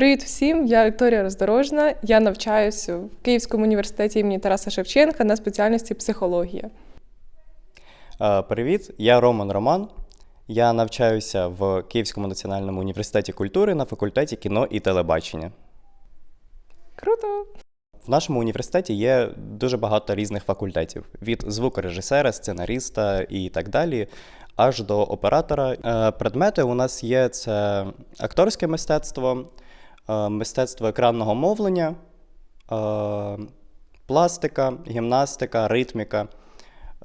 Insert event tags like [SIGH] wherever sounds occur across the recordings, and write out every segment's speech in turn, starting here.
Привіт всім! Я Вікторія Роздорожна. Я навчаюся в Київському університеті імені Тараса Шевченка на спеціальності психологія. Привіт, я Роман Роман. Я навчаюся в Київському національному університеті культури на факультеті кіно і телебачення. Круто! В нашому університеті є дуже багато різних факультетів: від звукорежисера, сценариста і так далі, аж до оператора. Е, Предмети у нас є це акторське мистецтво, мистецтво екранного мовлення, е, пластика, гімнастика, ритміка,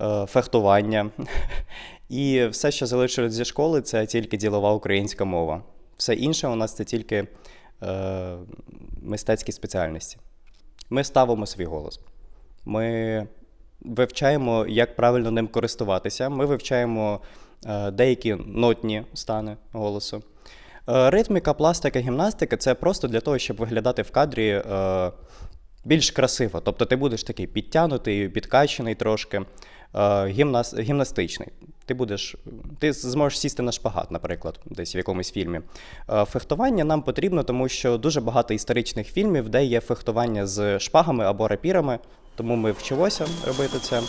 е, фехтування. І все, що залишилось зі школи, це тільки ділова українська мова. Все інше у нас це тільки е, мистецькі спеціальності. Ми ставимо свій голос. Ми вивчаємо, як правильно ним користуватися. Ми вивчаємо е, деякі нотні стани голосу. Е, ритміка, пластика, гімнастика це просто для того, щоб виглядати в кадрі е, більш красиво. Тобто ти будеш такий підтягнутий, підкачаний трошки, е, гімнас, гімнастичний. Ти будеш, ти зможеш сісти на шпагат, наприклад, десь в якомусь фільмі. Фехтування нам потрібно, тому що дуже багато історичних фільмів, де є фехтування з шпагами або рапірами, тому ми вчимося робити це.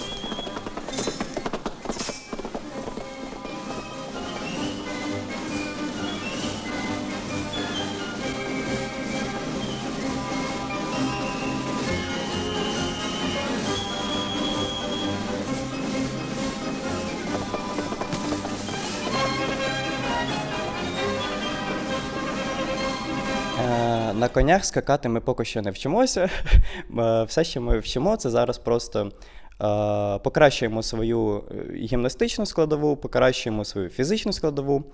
Конях скакати ми поки що не вчимося. [LAUGHS] Е, Все, що ми вчимо, це зараз просто е, покращуємо свою е, гімнастичну складову, покращуємо свою фізичну складову,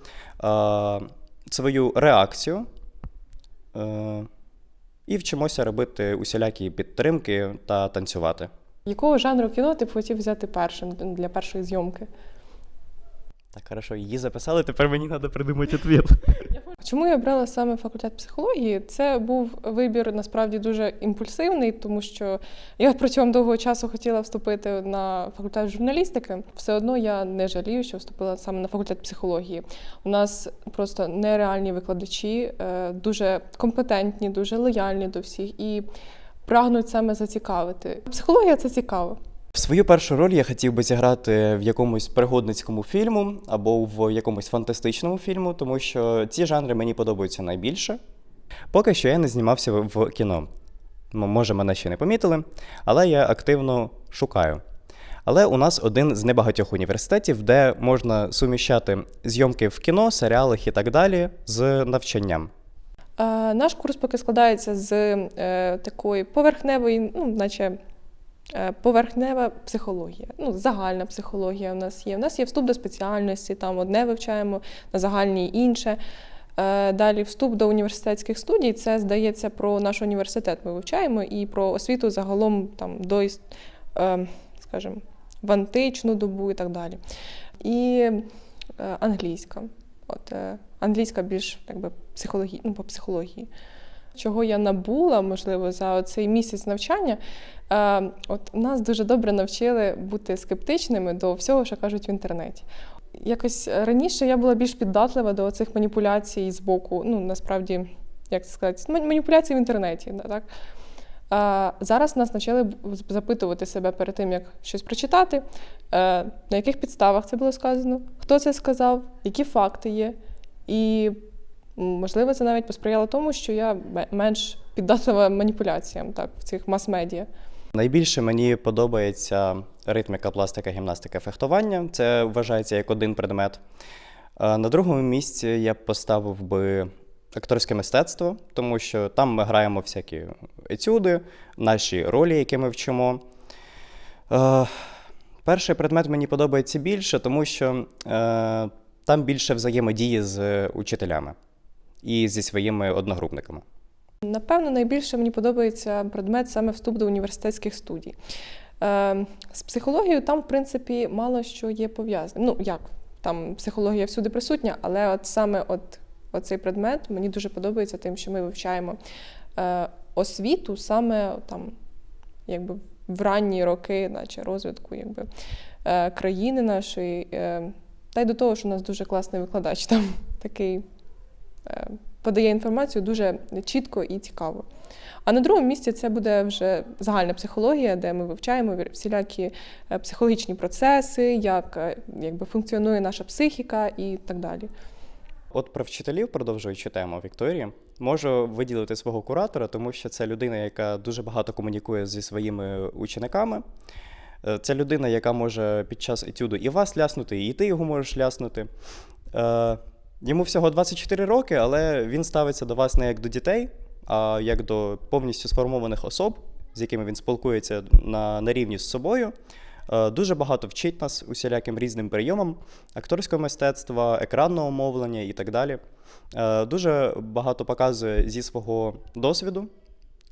свою реакцію. І вчимося робити усілякі підтримки та танцювати. Якого жанру кіно ти б хотів взяти першим для першої зйомки? Так, хорошо, її записали, тепер мені треба придумати відповідь. [LAUGHS] Чому я обрала саме факультет психології? Це був вибір насправді дуже імпульсивний, тому що я протягом довгого часу хотіла вступити на факультет журналістики. Все одно я не жалію, що вступила саме на факультет психології. У нас просто нереальні викладачі, е, дуже компетентні, дуже лояльні до всіх і прагнуть саме зацікавити. Психологія це цікаво. Свою першу роль я хотів би зіграти в якомусь пригодницькому фільму або в якомусь фантастичному фільму, тому що ці жанри мені подобаються найбільше. Поки що я не знімався в кіно. Може, мене ще не помітили, але я активно шукаю. Але у нас один з небагатьох університетів, де можна суміщати зйомки в кіно, серіалах і так далі з навчанням. Наш курс поки складається з е, такої поверхневої, ну, наче поверхнева психологія. Ну, загальна психологія у нас є. У нас є вступ до спеціальності, там одне вивчаємо, на загальній інше. Е, Далі вступ до університетських студій. Це здається про наш університет. Ми вивчаємо і про освіту загалом там до е, скажімо, в античну добу і так далі. І е, англійська. От е, англійська більш якби психологі... ну, по психології. Чого я набула, можливо, за цей місяць навчання. Е, от нас дуже добре навчили бути скептичними до всього, що кажуть в інтернеті. Якось раніше я була більш піддатлива до цих маніпуляцій з боку, ну насправді, як це сказати, маніпуляцій в інтернеті. Так? Е, зараз нас навчили запитувати себе перед тим, як щось прочитати, е, на яких підставах це було сказано, хто це сказав, які факти є. І можливо, це навіть посприяло тому, що я менш піддатлива маніпуляціям так, в цих мас-медіа. Найбільше мені подобається ритміка, пластика, гімнастика, фехтування. Це вважається як один предмет. Е, На другому місці я поставив би акторське мистецтво, тому що там ми граємо всякі етюди, наші ролі, які ми вчимо. Е, Перший предмет мені подобається більше, тому що е, там більше взаємодії з учителями і зі своїми одногрупниками. Напевно, найбільше мені подобається предмет саме вступ до університетських студій. Е, з психологією там, в принципі, мало що є пов'язане. Ну, як, там психологія всюди присутня, але от саме от, оцей предмет мені дуже подобається тим, що ми вивчаємо е, освіту саме там, якби в ранні роки, наче розвитку якби, е, країни нашої. Та й до того, що у нас дуже класний викладач там такий подає інформацію дуже чітко і цікаво. А на другому місці це буде вже загальна психологія, де ми вивчаємо всілякі е, психологічні процеси, як е, якби, функціонує наша психіка і так далі. От про вчителів, продовжуючи тему Вікторії, можу виділити свого куратора, тому що це людина, яка дуже багато комунікує зі своїми учениками. Е, Це людина, яка може під час етюду і вас ляснути, і ти його можеш ляснути. Йому всього 24 роки, але він ставиться до вас не як до дітей, а як до повністю сформованих особ, з якими він спілкується на, на рівні з собою. Е, Дуже багато вчить нас усіляким різним прийомам акторського мистецтва, екранного мовлення і так далі. Е, Дуже багато показує зі свого досвіду,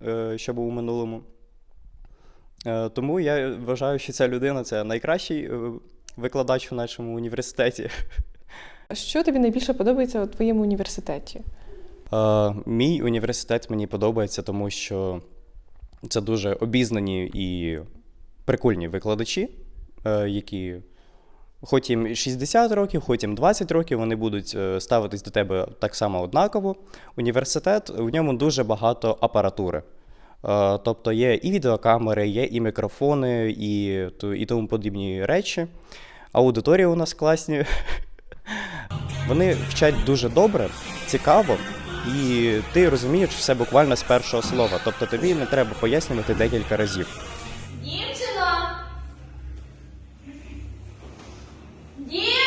е, що був у минулому. Тому я вважаю, що ця людина це найкращий викладач в нашому університеті. Що тобі найбільше подобається у твоєму університеті? Е, Мій університет мені подобається, тому що це дуже обізнані і прикольні викладачі, е, які, хоч їм 60 років, хоч їм 20 років, вони будуть е, ставитись до тебе так само однаково. Університет, в ньому дуже багато апаратури. Е, Тобто є і відеокамери, є і мікрофони, і, і тому подібні речі. Аудиторії у нас класні. [LAUGHS] Вони вчать дуже добре, цікаво, і ти розумієш все буквально з першого слова. Тобто тобі не треба пояснювати декілька разів. Дівчино! Дівчино!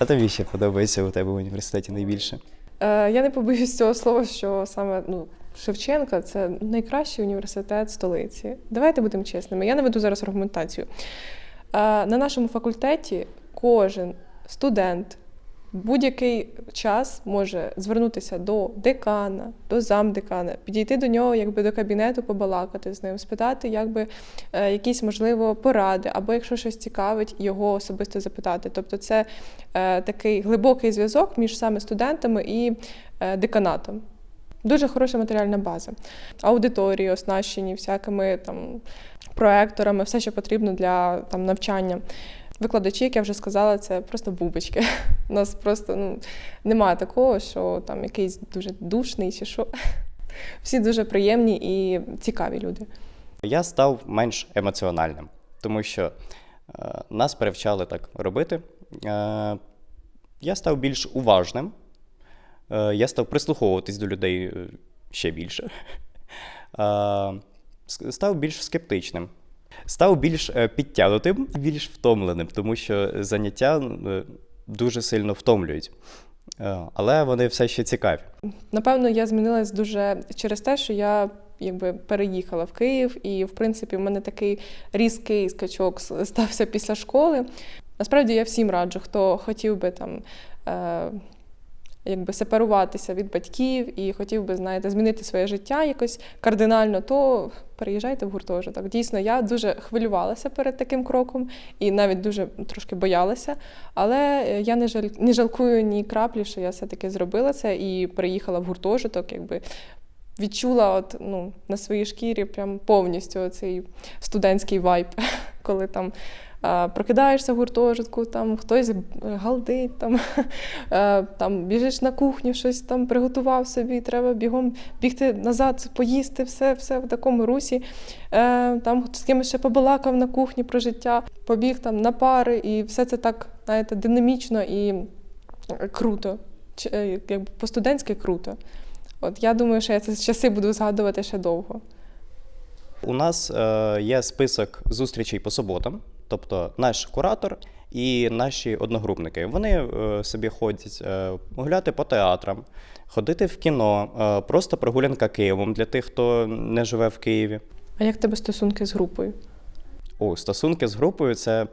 А тобі ще подобається у тебе в університеті найбільше? Е, я не побоюсь цього слова, що саме ну, Шевченка це найкращий університет столиці. Давайте будемо чесними. Я наведу зараз аргументацію. Е, на нашому факультеті кожен студент будь-який час може звернутися до декана, до замдекана, підійти до нього, якби до кабінету, побалакати з ним, спитати, якби е, якісь можливо поради, або якщо щось цікавить, його особисто запитати. Тобто, це е, такий глибокий зв'язок між саме студентами і е, деканатом. Дуже хороша матеріальна база. Аудиторії оснащені всякими там проекторами, все, що потрібно для там навчання. Викладачі, як я вже сказала, це просто бубочки. У нас просто ну, немає такого, що там якийсь дуже душний чи що. Всі дуже приємні і цікаві люди. Я став менш емоціональним, тому що е, нас привчали так робити. Е, я став більш уважним, е, я став прислуховуватись до людей е, ще більше. Е, став більш скептичним. Став більш е, підтягнутим, більш втомленим, тому що заняття е, дуже сильно втомлюють. Е, Але вони все ще цікаві. Напевно, я змінилась дуже через те, що я якби переїхала в Київ, і в принципі в мене такий різкий скачок стався після школи. Насправді я всім раджу, хто хотів би там. Якби сепаруватися від батьків і хотів би, знаєте, змінити своє життя якось кардинально, то переїжджайте в гуртожиток. Дійсно, я дуже хвилювалася перед таким кроком і навіть дуже трошки боялася. Але е, я не жаль не жалкую ні краплі, що я все-таки зробила це і переїхала в гуртожиток, якби відчула от, ну, на своїй шкірі прям повністю цей студентський вайб, [LAUGHS] коли там. Е, Прокидаєшся в гуртожитку, там хтось е, галдить, там, [LAUGHS] е, там біжиш на кухню, щось там приготував собі, треба бігом бігти назад, поїсти, все, все в такому русі. Там з кимось ще побалакав на кухні про життя, побіг там на пари, і все це так, знаєте, динамічно і круто. Якби по-студентськи круто. От я думаю, що я ці часи буду згадувати ще довго. У нас е, є список зустрічей по суботам, тобто наш куратор і наші одногрупники. Вони е, собі ходять е, гуляти по театрам, ходити в кіно, е, просто прогулянка Києвом для тих, хто не живе в Києві. А як тебе стосунки з групою? О, стосунки з групою це,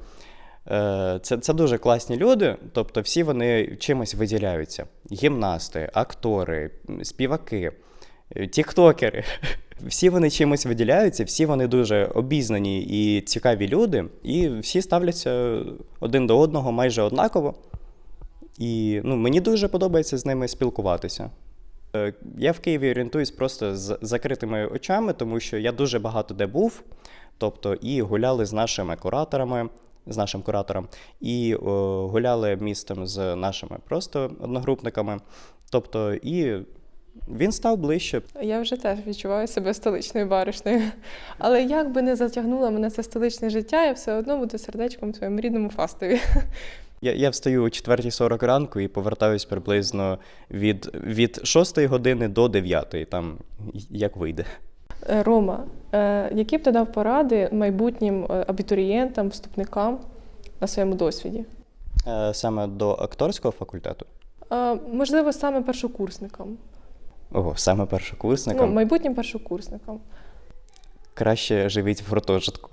це, це дуже класні люди. Тобто, всі вони чимось виділяються: гімнасти, актори, співаки, тіктокери. Всі вони чимось виділяються, всі вони дуже обізнані і цікаві люди, і всі ставляться один до одного майже однаково. І ну, мені дуже подобається з ними спілкуватися. Е, Я в Києві орієнтуюсь просто з закритими очами, тому що я дуже багато де був. Тобто, і гуляли з нашими кураторами, з нашим куратором, і о, гуляли містом з нашими просто одногрупниками. Тобто, і він став ближче. Я вже теж відчуваю себе столичною баришнею. Але як би не затягнуло мене це столичне життя, я все одно буду сердечком в своєму рідному фастові. Я, я встаю о 4.40 ранку і повертаюсь приблизно від, від 6 години до 9, там як вийде. Е, Рома, е, які б ти дав поради майбутнім е, абітурієнтам, вступникам на своєму досвіді? Саме до акторського факультету. Можливо, саме першокурсникам, Ого, саме ну, майбутнім першокурсникам. Краще живіть в гуртожитку.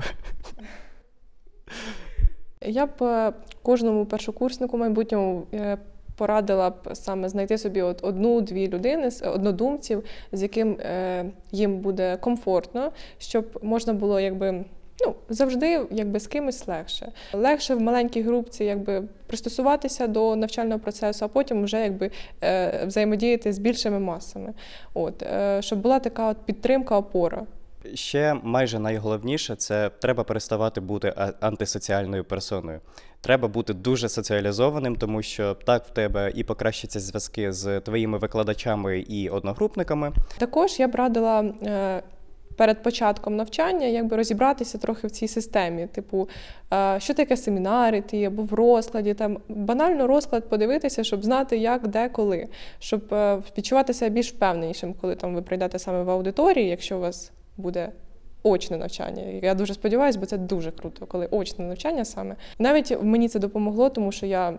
Я б е, кожному першокурснику майбутньому е, порадила б саме знайти собі от одну-дві людини, з- однодумців, з яким е, їм буде комфортно, щоб можна було якби. Ну, завжди якби з кимось легше. Легше в маленькій групці якби пристосуватися до навчального процесу, а потім вже якби е, взаємодіяти з більшими масами. От, е, щоб була така от підтримка, опора. Ще майже найголовніше це треба переставати бути антисоціальною персоною. Треба бути дуже соціалізованим, тому що так в тебе і покращаться зв'язки з твоїми викладачами і одногрупниками. Також я б радила е, перед початком навчання якби розібратися трохи в цій системі. Типу, е, що таке семінари, ті, або в розкладі, там банально розклад подивитися, щоб знати, як, де, коли, щоб е, відчувати себе більш впевненішим, коли там ви прийдете саме в аудиторії, якщо у вас буде. Очне навчання. Я дуже сподіваюся, бо це дуже круто, коли очне навчання саме. Навіть мені це допомогло, тому що я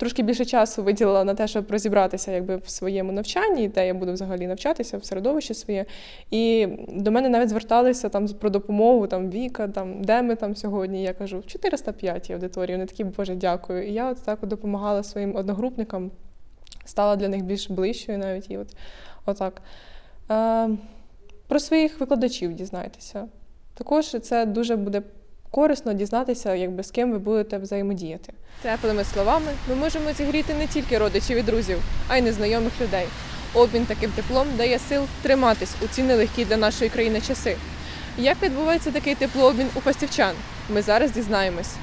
трошки більше часу виділила на те, щоб розібратися якби в своєму навчанні, де я буду взагалі навчатися в середовищі своє. І до мене навіть зверталися там про допомогу, там Віка, там де ми там сьогодні. Я кажу, в 405 аудиторії. Вони такі, Боже, дякую. І я от так от допомагала своїм одногрупникам, стала для них більш ближчою навіть і от отак. Е, про своїх викладачів дізнайтеся. Також це дуже буде корисно дізнатися, якби з ким ви будете взаємодіяти. Теплими словами ми можемо зігріти не тільки родичів і друзів, а й незнайомих людей. Обмін таким теплом дає сил триматись у ці нелегкі для нашої країни часи. Як відбувається такий теплообмін у фастівчан? Ми зараз дізнаємось.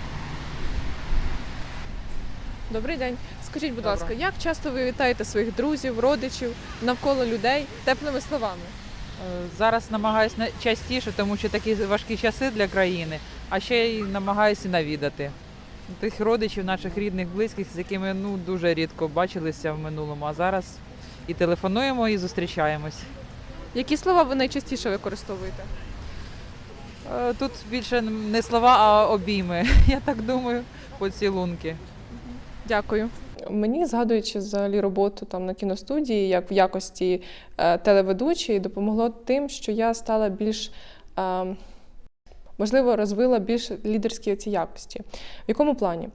Добрий день. Скажіть, будь ласка, як часто ви вітаєте своїх друзів, родичів навколо людей теплими словами? Е, Зараз намагаюся частіше, тому що такі важкі часи для країни, а ще й намагаюся навідати тих родичів, наших рідних, близьких, з якими ну дуже рідко бачилися в минулому. А зараз і телефонуємо, і зустрічаємось. Які слова ви найчастіше використовуєте? Е, Тут більше не слова, а обійми. [LAUGHS] Я так думаю, поцілунки. Дякую. Мені, згадуючи взагалі роботу там на кіностудії, як в якості е, телеведучої, допомогло тим, що я стала більш е, можливо розвила більш лідерські ці якості. В якому плані?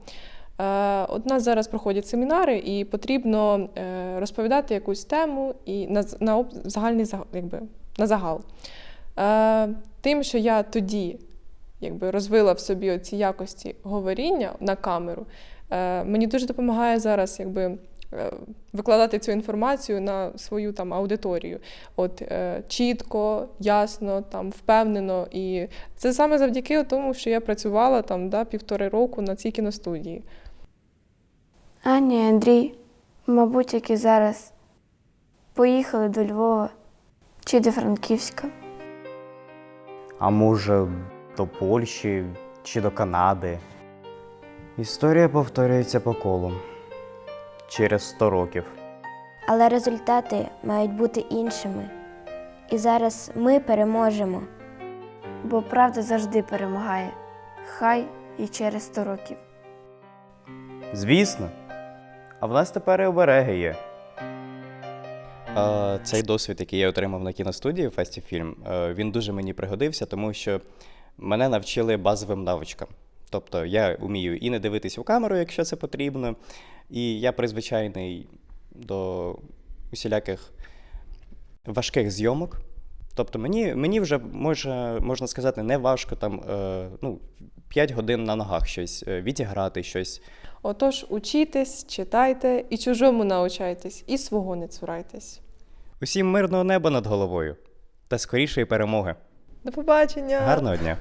Е, От нас зараз проходять семінари, і потрібно е, розповідати якусь тему і на, на загальний якби, на загал. Е, Тим, що я тоді якби, розвила в собі ці якості говоріння на камеру, мені дуже допомагає зараз якби, викладати цю інформацію на свою там, аудиторію. От, е, чітко, ясно, там, впевнено. І це саме завдяки тому, що я працювала там, да, півтори року на цій кіностудії. Аня і Андрій, мабуть, як і зараз, поїхали до Львова чи до Франківська. А може, до Польщі чи до Канади. Історія повторюється по колу через 100 років. Але результати мають бути іншими. І зараз ми переможемо. Бо правда завжди перемагає, хай і через 100 років. Звісно. А в нас тепер і обереги є. Цей досвід, який я отримав на кіностудії Фестіфільм, він дуже мені пригодився, тому що мене навчили базовим навичкам. Тобто я вмію і не дивитись у камеру, якщо це потрібно, і я призвичайний до усіляких важких зйомок. Тобто мені, мені вже може, можна сказати, не важко там е, ну, 5 годин на ногах щось е, відіграти, щось Отож, учітесь, читайте і чужому научайтесь, і свого не цурайтесь. Усім мирного неба над головою та скорішої перемоги. До побачення! Гарного дня!